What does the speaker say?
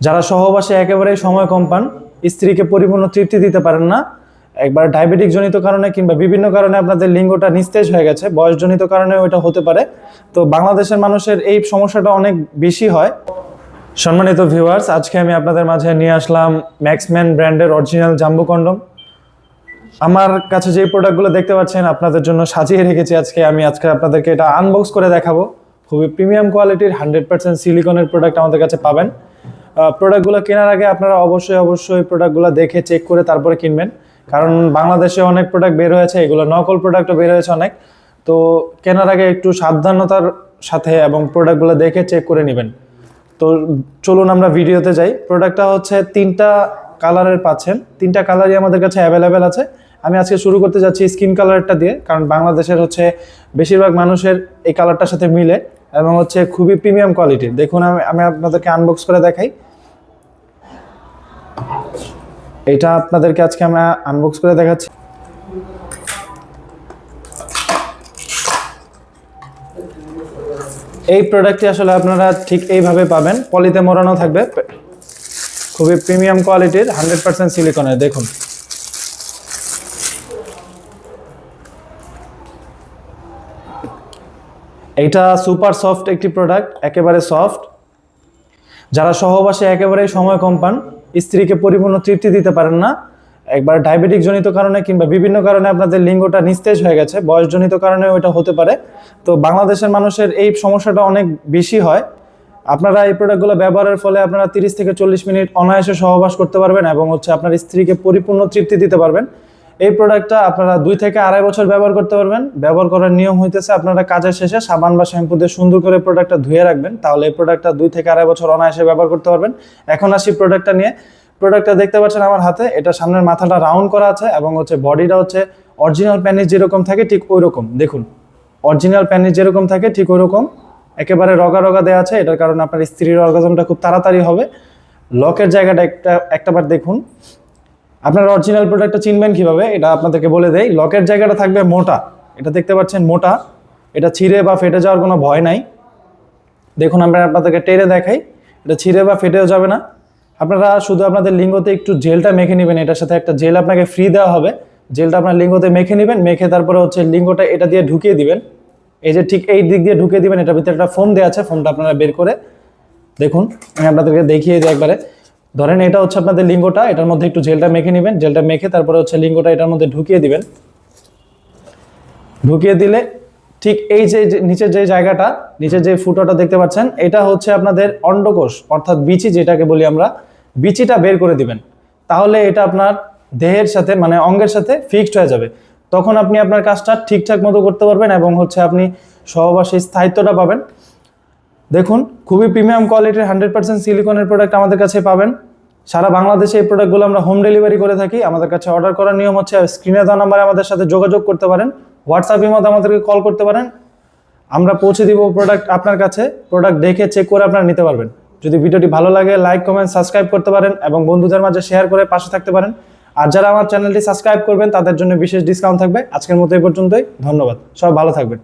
যারা সহবাসে একেবারেই সময় কম পান, স্ত্রীকে পরিপূর্ণ তৃপ্তি দিতে পারেন না। একবার ডায়াবেটিক জনিত কারণে কিংবা বিভিন্ন কারণে আপনাদের লিঙ্গটা নিস্তেজ হয়ে গেছে, বয়সজনিত কারণে ওইটা হতে পারে। তো বাংলাদেশের মানুষের এই সমস্যাটা অনেক বেশি হয়। সম্মানিত ভিউয়ার্স আজকে আমি আপনাদের মাঝে নিয়ে আসলাম ম্যাক্সম্যান ব্র্যান্ডের অরিজিনাল জাম্বু কন্ডম। আমার কাছে যে প্রোডাক্টগুলো দেখতে পাচ্ছেন, আপনাদের জন্য সাজিয়ে রেখেছি আজকে। আমি আজকে আপনাদেরকে এটা আনবক্স করে দেখাবো। খুবই প্রিমিয়াম কোয়ালিটির হান্ড্রেড পার্সেন্ট সিলিকনের প্রোডাক্ট আমাদের কাছে পাবেন। প্রোডাক্টগুলো কেনার আগে আপনারা অবশ্যই অবশ্যই প্রোডাক্টগুলো দেখে চেক করে তারপরে কিনবেন। কারণ বাংলাদেশে অনেক প্রোডাক্ট বের হয়েছে, এগুলো নকল প্রোডাক্টও বের হয়েছে অনেক। তো কেনার আগে একটু সাবধানতার সাথে এবং প্রোডাক্টগুলো দেখে চেক করে নেবেন। তো চলুন আমরা ভিডিওতে যাই। প্রোডাক্টটা হচ্ছে তিনটা কালারের পাচ্ছেন। তিনটা কালারই আমাদের কাছে অ্যাভেলেবেল আছে। আমি আজকে শুরু করতে যাচ্ছি স্কিন কালারটা দিয়ে, কারণ বাংলাদেশের হচ্ছে বেশিরভাগ মানুষের এই কালারটার সাথে মিলে এবং হচ্ছে খুবই প্রিমিয়াম কোয়ালিটির দেখুন, আমি আমি আপনাদেরকে আনবক্স করে দেখাই। এটা আপনাদেরকে আজকে আমরা আনবক্স করে দেখাচ্ছি। এই প্রোডাক্টটি আসলে আপনারা ঠিক এইভাবে পাবেন। পলিতে মোড়ানো থাকবে। খুবই প্রিমিয়াম কোয়ালিটির হান্ড্রেড পার্সেন্ট সিলিকনের দেখুন। এইটা সুপার সফট একটি প্রোডাক্ট একেবারে সফট যারা সহবাসে একেবারেই সময় কম পান স্ত্রীকে পরিপূর্ণ তৃপ্তি দিতে পারেন না। একবার ডায়াবেটিক জনিত কারণে কিংবা বিভিন্ন কারণে আপনাদের লিঙ্গটা নিস্তেজ হয়ে গেছে, বয়সজনিত কারণে ওইটা হতে পারে। তো বাংলাদেশের মানুষের এই সমস্যাটা অনেক বেশি হয়। আপনারা এই প্রোডাক্টগুলো ব্যবহারের ফলে আপনারা তিরিশ থেকে চল্লিশ মিনিট অনায়াসে সহবাস করতে পারবেন এবং হচ্ছে আপনার স্ত্রীকে পরিপূর্ণ তৃপ্তি দিতে পারবেন। এই প্রোডাক্টটা আপনারা দুই থেকে আড়াই বছর ব্যবহার করতে পারবেন। ব্যবহার করার নিয়ম হইতেছে আপনারা কাজের শেষে সাবান বা শ্যাম্পু দিয়ে সুন্দর করে প্রোডাক্টটা ধুয়ে রাখবেন, তাহলে এই প্রোডাক্টটা দুই থেকে আড়াই বছর অনায়াসে ব্যবহার করতে পারবেন। এখন আসি প্রোডাক্টটা নিয়ে। প্রোডাক্টটা দেখতে পাচ্ছেন আমার হাতে, এটা সামনের মাথাটা রাউন্ড করা আছে এবং হচ্ছে বডিটা হচ্ছে অরিজিনাল প্যানিস যেরকম থাকে ঠিক ওই রকম দেখুন অরিজিনাল প্যানিস যেরকম থাকে ঠিক ওই রকম একেবারে রগা রগা দেওয়া আছে, এটার কারণে আপনার স্ত্রীর অর্গাজমটা খুব তাড়াতাড়ি হবে। লকের জায়গাটা একটা একটাবার দেখুন। আপনার অরিজিনাল প্রোডাক্টটা চিনবেন কীভাবে? এটা আপনাদেরকে বলে দেই লকের জায়গাটা থাকবে মোটা। এটা দেখতে পাচ্ছেন মোটা। এটা ছিঁড়ে বা ফেটে যাওয়ার কোনো ভয় নাই। দেখুন, আমরা আপনাদেরকে টেরে দেখাই। এটা ছিঁড়ে বা ফেটেও যাবে না। আপনারা শুধু আপনাদের লিঙ্গতে একটু জেলটা মেখে নেবেন। এটার সাথে একটা জেল আপনাকে ফ্রি দেওয়া হবে। জেলটা আপনার লিঙ্গতে মেখে নেবেন। মেখে তারপরে হচ্ছে লিঙ্গটা এটা দিয়ে ঢুকিয়ে দিবেন। এই যে ঠিক এই দিক দিয়ে ঢুকিয়ে দিবেন, এটার ভিতরে একটা ফোম দেওয়া আছে। ফোমটা আপনারা বের করে দেখুন। আমি আপনাদেরকে দেখিয়ে দিই একবারে। ধরেন এটা হচ্ছে আপনাদের লিঙ্গটা, এটার মধ্যে একটু জেলটা মেখে নেবেন, জেলটা মেখে তারপরে হচ্ছে লিঙ্গটা এটার মধ্যে ঢুকিয়ে দিবেন। ঢুকিয়ে দিলে ঠিক এই যে নিচের যে জায়গাটা, নিচের যে ফুটোটা দেখতে পাচ্ছেন, এটা হচ্ছে আপনাদের অন্ডকোষ, অর্থাৎ বিচি যেটাকে বলি আমরা, বিচিটা বের করে দিবেন। তাহলে এটা আপনার দেহের সাথে মানে অঙ্গের সাথে ফিক্সড হয়ে যাবে। তখন আপনি আপনার কাজটা ঠিকঠাক মতো করতে পারবেন এবং হচ্ছে আপনি সহবাসী স্থায়িত্বটা পাবেন। দেখুন, খুবই প্রিমিয়াম কোয়ালিটির হান্ড্রেড পার্সেন্ট সিলিকনের প্রোডাক্ট আমাদের কাছে পাবেন। সারা বাংলাদেশে এই প্রোডাক্টগুলো আমরা হোম ডেলিভারি করে থাকি। আমাদের কাছে অর্ডার করার নিয়ম হচ্ছে স্ক্রিনে দেওয়া নাম্বারে আমাদের সাথে যোগাযোগ করতে পারেন। হোয়াটসঅ্যাপের মধ্যে আমাদেরকে কল করতে পারেন। আমরা পৌঁছে দিব প্রোডাক্ট আপনার কাছে। প্রোডাক্ট দেখে চেক করে আপনারা নিতে পারবেন। যদি ভিডিওটি ভালো লাগে লাইক কমেন্ট সাবস্ক্রাইব করতে পারেন এবং বন্ধুদের মাঝে শেয়ার করে পাশে থাকতে পারেন। আর যারা আমার চ্যানেলটি সাবস্ক্রাইব করবেন, তাদের জন্য বিশেষ ডিসকাউন্ট থাকবে। আজকের মতো এই পর্যন্তই। ধন্যবাদ। সব ভালো থাকবেন।